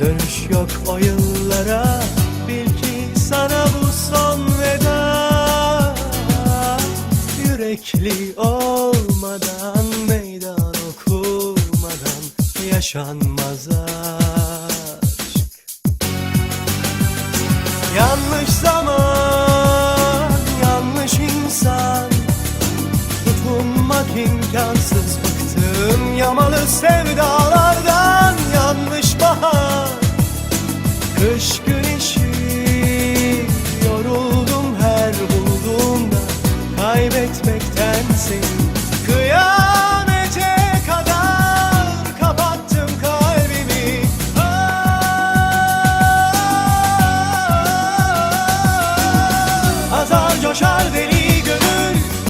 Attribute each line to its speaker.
Speaker 1: Dönüş yok o yıllara Bil ki sana bu son veda. Yürekli olmadan Meydan okumadan Yaşanmaz aşk. Yanlış zaman Yanlış insan. Tutunmak imkansız Bıktım yamalı Kış güneşi Yoruldum her bulduğumda. Kaybetmekten seni Kıyamete kadar Kapattım kalbimi. Aa, Azar coşar deli